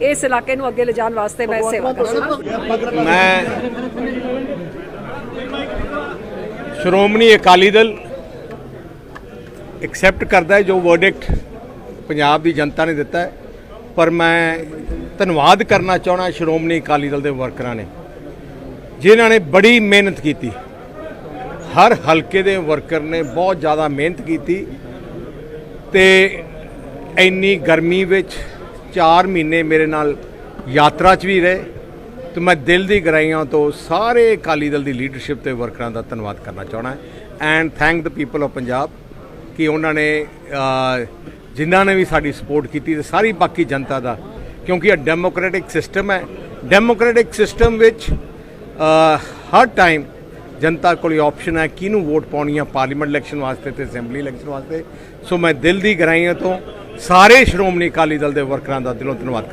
ਇਸ ਇਲਾਕੇ ਨੂੰ ਅੱਗੇ ਲਿਜਾਣ ਵਾਸਤੇ ਮੈਂ ਸੇਵਾ ਕਰਾਂ ਮੈਂ ਸ਼੍ਰੋਮਣੀ ਅਕਾਲੀ ਦਲ ਐਕਸੈਪਟ ਕਰਦਾ ਹੈ ਜੋ ਵਰਡਿਕਟ ਪੰਜਾਬ ਦੀ ਜਨਤਾ ਨੇ ਦਿੱਤਾ ਹੈ ਪਰ ਮੈਂ ਧੰਨਵਾਦ ਕਰਨਾ ਚਾਹਣਾ ਸ਼੍ਰੋਮਣੀ ਅਕਾਲੀ ਦਲ ਦੇ ਵਰਕਰਾਂ ਨੇ ਜਿਨ੍ਹਾਂ ਨੇ ਬੜੀ ਮਿਹਨਤ ਕੀਤੀ। ਹਰ ਹਲਕੇ ਦੇ ਵਰਕਰ ਨੇ ਬਹੁਤ ਜ਼ਿਆਦਾ ਮਿਹਨਤ ਕੀਤੀ ਤੇ ਇੰਨੀ ਗਰਮੀ ਵਿੱਚ 4 ਮਹੀਨੇ ਮੇਰੇ ਨਾਲ ਯਾਤਰਾ 'ਚ ਵੀ ਰਹੇ ਤੇ ਮੈਂ ਦਿਲ ਦੀ ਗਹਿਰਾਈਆਂ ਤੋਂ ਸਾਰੇ ਅਕਾਲੀ ਦਲ ਦੀ ਲੀਡਰਸ਼ਿਪ ਤੇ ਵਰਕਰਾਂ ਦਾ ਧੰਨਵਾਦ ਕਰਨਾ ਚਾਹਣਾ and thank the people of Punjab ਕਿ ਉਹਨਾਂ ਨੇ ਜਿਨ੍ਹਾਂ ਨੇ ਵੀ ਸਾਡੀ ਸਪੋਰਟ ਕੀਤੀ ਤੇ ਸਾਰੀ ਬਾਕੀ ਜਨਤਾ ਦਾ, ਕਿਉਂਕਿ ਇਹ ਡੈਮੋਕ੍ਰੈਟਿਕ ਸਿਸਟਮ ਹੈ। ਡੈਮੋਕ੍ਰੈਟਿਕ ਸਿਸਟਮ ਵਿੱਚ ਹਰ ਟਾਈਮ ਜਨਤਾ ਕੋਲ ਆਪਸ਼ਨ ਹੈ ਕਿਹਨੂੰ ਵੋਟ ਪਾਉਣੀ ਹੈ ਪਾਰਲੀਮੈਂਟ ਇਲੈਕਸ਼ਨ ਵਾਸਤੇ ਤੇ ਅਸੈਂਬਲੀ ਇਲੈਕਸ਼ਨ ਵਾਸਤੇ। ਸੋ ਮੈਂ ਦਿਲ ਦੀ ਗਹਿਰਾਈਆਂ ਤੋਂ ਸਾਰੇ ਸ਼੍ਰੋਮਣੀ ਅਕਾਲੀ ਦਲ ਦੇ ਵਰਕਰਾਂ ਦਾ ਦਿਲੋਂ ਧੰਨਵਾਦ